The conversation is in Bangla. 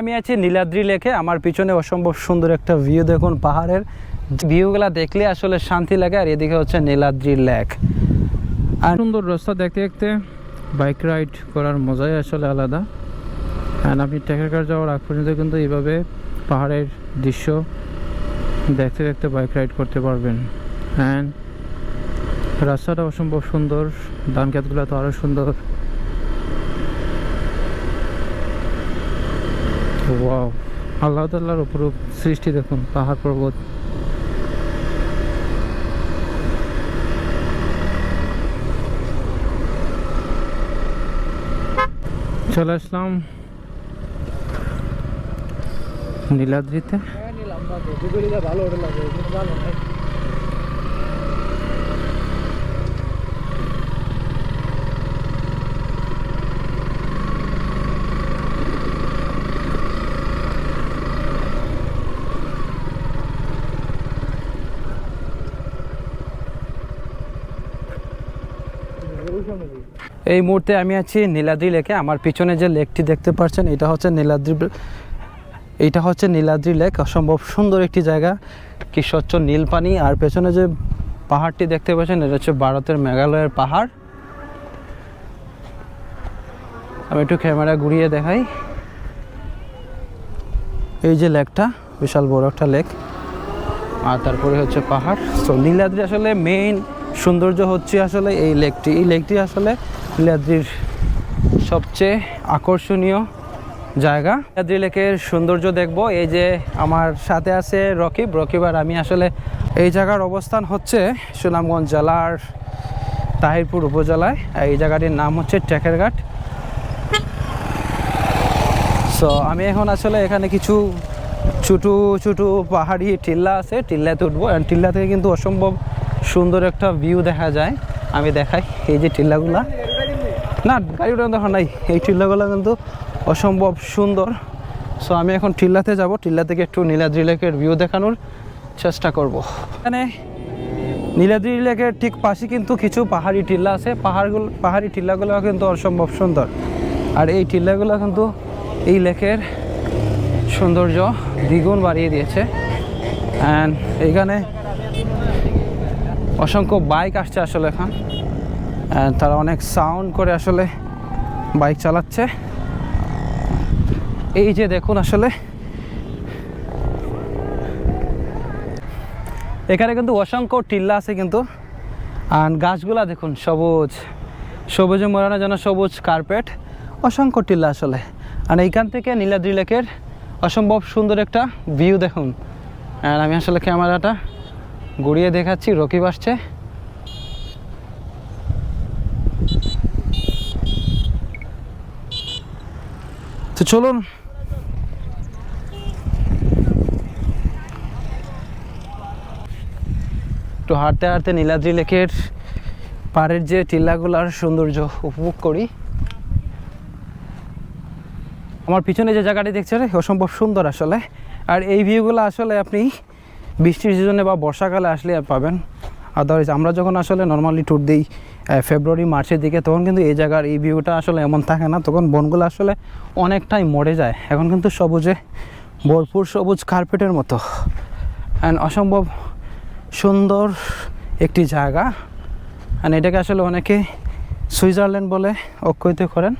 আমি আছি নীলাদ্রি লেকে। আমার পিছনে অসম্ভব সুন্দর একটা ভিউ দেখুন, পাহাড়ের। ভিউগুলা দেখলে আসলে শান্তি লাগে, আর এদিকে হচ্ছে নীলাদ্রি লেক আর সুন্দর রাস্তা দেখতে দেখতে বাইক রাইড করার মজাই আসলে আলাদা। অ্যান্ড আপনি টেকারকার যাওয়ার আগ পর্যন্ত কিন্তু এইভাবে পাহাড়ের দৃশ্য দেখতে দেখতে বাইক রাইড করতে পারবেন। অ্যান্ড রাস্তাটা অসম্ভব সুন্দর ধান ক্ষেতগুলো তো আরও সুন্দর। ওয়াও আল্লাহ তাল্লাহর অপরূপ সৃষ্টি দেখুন পাহাড় পর্বত। চলে আসলাম নীলাদ্রিতে। ভালো এই মুহূর্তে আমি আছি নীলাদ্রি লেকে। আমার পিছনে যে লেকটি দেখতে পাচ্ছেন, এটা হচ্ছে নীলাদ্রি এইটা হচ্ছে নীলাদ্রি লেক। অসম্ভব সুন্দর একটি জায়গা। কি স্বচ্ছ নীল পানি। আর পেছনে যে পাহাড়টি দেখতে পাচ্ছেন, এটা হচ্ছে ভারতের মেঘালয়ের পাহাড়। আমি একটু ক্যামেরা ঘুরিয়ে দেখাই। এই যে লেকটা, বিশাল বড় একটা লেক। আর তারপরে হচ্ছে পাহাড়। তো নীলাদ্রি আসলে মেইন সৌন্দর্য হচ্ছে আসলে এই লেকটি। এই লেকটি আসলে নীলাদ্রির সবচেয়ে আকর্ষণীয় জায়গা। নীলাদ্রি লেকের সৌন্দর্য দেখব। এই যে আমার সাথে আছে রকিব। রকিব আর আমি আসলে এই জায়গার অবস্থান হচ্ছে সুনামগঞ্জ জেলার তাহিরপুর উপজেলায়। এই জায়গাটির নাম হচ্ছে টেকেরঘাট সো আমি এখন আসলে এখানে কিছু ছোটো ছোটো পাহাড়ি টিল্লা আছে। টিল্লাতে উঠবো। টিল্লা থেকে কিন্তু অসম্ভব সুন্দর একটা ভিউ দেখা যায়। আমি দেখাই এই যে টিল্লাগুলা। না, গাড়ি ওঠানো দেখা নাই। এই টিল্লাগুলো কিন্তু অসম্ভব সুন্দর। সো আমি এখন টিল্লাতে যাব। টিল্লা থেকে একটু নীলাদ্রি লেকের ভিউ দেখানোর চেষ্টা করব। এখানে নীলাদ্রি লেকের ঠিক পাশে কিন্তু কিছু পাহাড়ি টিল্লা আছে। পাহাড়গুলো, পাহাড়ি টিল্লাগুলো কিন্তু অসম্ভব সুন্দর। আর এই টিল্লাগুলো কিন্তু এই লেকের সৌন্দর্য দ্বিগুণ বাড়িয়ে দিয়েছে। অ্যান্ড এইখানে অসংখ্য বাইক আসছে আসলে এখন। তারা অনেক সাউন্ড করে আসলে বাইক চালাচ্ছে। এই যে দেখুন আসলে। এখানে কিন্তু অসংখ্য টিল্লা আছে কিন্তু। আর গাছগুলা দেখুন, সবুজ। সবুজে মোড়ানো যেন সবুজ কার্পেট অসংখ্য টিল্লা আসলে। আর এইখান থেকে নীলাদ্রি লেকের অসম্ভব সুন্দর একটা ভিউ দেখুন। আর আমি আসলে ক্যামেরাটা ঘুরিয়ে দেখাচ্ছি, রকিব আসছে। তো চলুন। একটু হাঁটতে হাঁটতে নীলাদ্রি লেকের পাড়ের যে টিল্লাগুলার সৌন্দর্য উপভোগ করি। আমার পিছনে যে জায়গাটি দেখছেন অসম্ভব সুন্দর আসলে। আর এই ভিউগুলো আসলে আপনি বৃষ্টির সিজনে বা বর্ষাকালে আসলে পাবেন। আদারওয়াইজ আমরা যখন আসলে নর্মালি ট্যুর দিই ফেব্রুয়ারি মার্চের দিকে, তখন কিন্তু এই জায়গার এই ভিউটা আসলে এমন থাকে না। তখন বনগুলো আসলে অনেকটাই মরে যায়। এখন কিন্তু সবুজে, ভরপুর সবুজ কার্পেটের মতো। অ্যান্ড অসম্ভব সুন্দর একটি জায়গা। অ্যান্ড এটাকে আসলে অনেকে সুইজারল্যান্ড বলে অক্ষিত করেন।